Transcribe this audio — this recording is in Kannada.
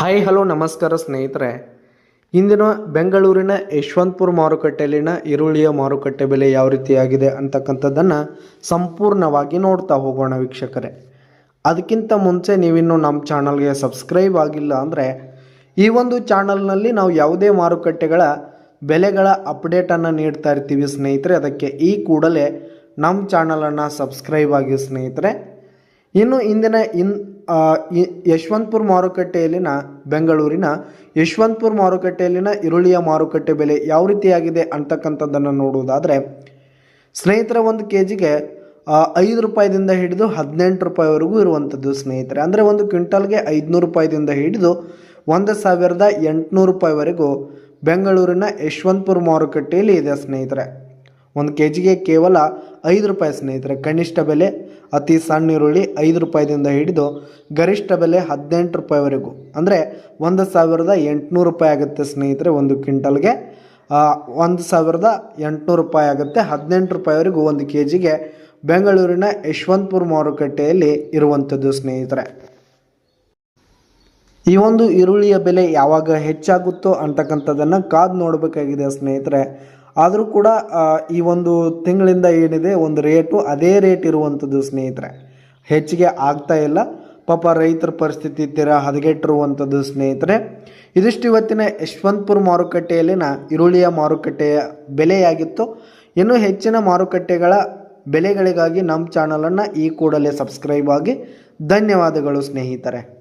ಹಾಯ್ ಹಲೋ ನಮಸ್ಕಾರ ಸ್ನೇಹಿತರೆ. ಇಂದಿನ ಬೆಂಗಳೂರಿನ ಯಶವಂತಪುರ ಮಾರುಕಟ್ಟೆಯಲ್ಲಿನ ಈರುಳ್ಳಿಯ ಮಾರುಕಟ್ಟೆ ಬೆಲೆ ಯಾವ ರೀತಿಯಾಗಿದೆ ಅಂತಕ್ಕಂಥದ್ದನ್ನು ಸಂಪೂರ್ಣವಾಗಿ ನೋಡ್ತಾ ಹೋಗೋಣ ವೀಕ್ಷಕರೇ. ಅದಕ್ಕಿಂತ ಮುಂಚೆ ನೀವಿನ್ನು ನಮ್ಮ ಚಾನಲ್ಗೆ ಸಬ್ಸ್ಕ್ರೈಬ್ ಆಗಿಲ್ಲ ಅಂದರೆ ಈ ಒಂದು ಚಾನಲ್ನಲ್ಲಿ ನಾವು ಯಾವುದೇ ಮಾರುಕಟ್ಟೆಗಳ ಬೆಲೆಗಳ ಅಪ್ಡೇಟನ್ನು ನೀಡ್ತಾ ಇರ್ತೀವಿ ಸ್ನೇಹಿತರೆ. ಅದಕ್ಕೆ ಈ ಕೂಡಲೇ ನಮ್ಮ ಚಾನಲನ್ನು ಸಬ್ಸ್ಕ್ರೈಬ್ ಆಗಿ ಸ್ನೇಹಿತರೆ. ಇನ್ನು ಇಂದಿನ ಇನ್ ಯಶವಂತಪುರ ಮಾರುಕಟ್ಟೆಯಲ್ಲಿನ ಬೆಂಗಳೂರಿನ ಯಶವಂತಪುರ ಮಾರುಕಟ್ಟೆಯಲ್ಲಿನ ಈರುಳ್ಳಿಯ ಮಾರುಕಟ್ಟೆ ಬೆಲೆ ಯಾವ ರೀತಿಯಾಗಿದೆ ಅಂತಕ್ಕಂಥದ್ದನ್ನು ನೋಡುವುದಾದರೆ, ಸ್ನೇಹಿತರ, ಒಂದು ಕೆ ಜಿಗೆ ಐದು ರೂಪಾಯಿದಿಂದ ಹಿಡಿದು ಹದಿನೆಂಟು ರೂಪಾಯಿವರೆಗೂ ಇರುವಂಥದ್ದು ಸ್ನೇಹಿತರೆ. ಅಂದರೆ ಒಂದು ಕ್ವಿಂಟಲ್ಗೆ ಐದುನೂರು ರೂಪಾಯಿದಿಂದ ಹಿಡಿದು ಒಂದು ಸಾವಿರದ ಎಂಟುನೂರು ರೂಪಾಯಿವರೆಗೂ ಬೆಂಗಳೂರಿನ ಯಶವಂತಪುರ ಮಾರುಕಟ್ಟೆಯಲ್ಲಿ ಇದೆ ಸ್ನೇಹಿತರೆ. ಒಂದು ಕೆ ಜಿಗೆ ಕೇವಲ ಐದು ರೂಪಾಯಿ ಸ್ನೇಹಿತರೆ. ಕನಿಷ್ಠ ಬೆಲೆ ಅತಿ ಸಣ್ಣ ಈರುಳ್ಳಿ ಐದು ರೂಪಾಯಿದಿಂದ ಹಿಡಿದು ಗರಿಷ್ಠ ಬೆಲೆ ಹದಿನೆಂಟು ರೂಪಾಯಿವರೆಗೂ. ಅಂದರೆ ಒಂದು ಸಾವಿರದ ಎಂಟುನೂರು ರೂಪಾಯಿ ಆಗುತ್ತೆ ಸ್ನೇಹಿತರೆ ಒಂದು ಕ್ವಿಂಟಲ್ಗೆ. ಒಂದು ಸಾವಿರದ ಎಂಟುನೂರು ರೂಪಾಯಿ ಆಗುತ್ತೆ ಹದಿನೆಂಟು ರೂಪಾಯಿವರೆಗೂ ಒಂದು ಕೆ ಜಿಗೆ ಬೆಂಗಳೂರಿನ ಯಶವಂತಪುರ ಮಾರುಕಟ್ಟೆಯಲ್ಲಿ ಇರುವಂಥದ್ದು ಸ್ನೇಹಿತರೆ. ಈ ಒಂದು ಈರುಳ್ಳಿಯ ಬೆಲೆ ಯಾವಾಗ ಹೆಚ್ಚಾಗುತ್ತೋ ಅಂತಕ್ಕಂಥದ್ದನ್ನು ಕಾದು ನೋಡಬೇಕಾಗಿದೆ ಸ್ನೇಹಿತರೆ. ಆದರೂ ಕೂಡ ಈ ಒಂದು ತಿಂಗಳಿಂದ ಏನಿದೆ, ಒಂದು ರೇಟು ಅದೇ ರೇಟ್ ಇರುವಂಥದ್ದು ಸ್ನೇಹಿತರೆ. ಹೆಚ್ಚಿಗೆ ಆಗ್ತಾ ಇಲ್ಲ. ಪಾಪ ರೈತರ ಪರಿಸ್ಥಿತಿ ತೀರ ಹದಗೆಟ್ಟಿರುವಂಥದ್ದು ಸ್ನೇಹಿತರೆ. ಇದಿಷ್ಟು ಇವತ್ತಿನ ಯಶವಂತಪುರ ಮಾರುಕಟ್ಟೆಯಲ್ಲಿನ ಈರುಳ್ಳಿಯ ಮಾರುಕಟ್ಟೆಯ ಬೆಲೆಯಾಗಿತ್ತು. ಇನ್ನೂ ಹೆಚ್ಚಿನ ಮಾರುಕಟ್ಟೆಗಳ ಬೆಲೆಗಳಿಗಾಗಿ ನಮ್ಮ ಚಾನಲನ್ನು ಈ ಕೂಡಲೇ ಸಬ್ಸ್ಕ್ರೈಬ್ ಆಗಿ. ಧನ್ಯವಾದಗಳು ಸ್ನೇಹಿತರೆ.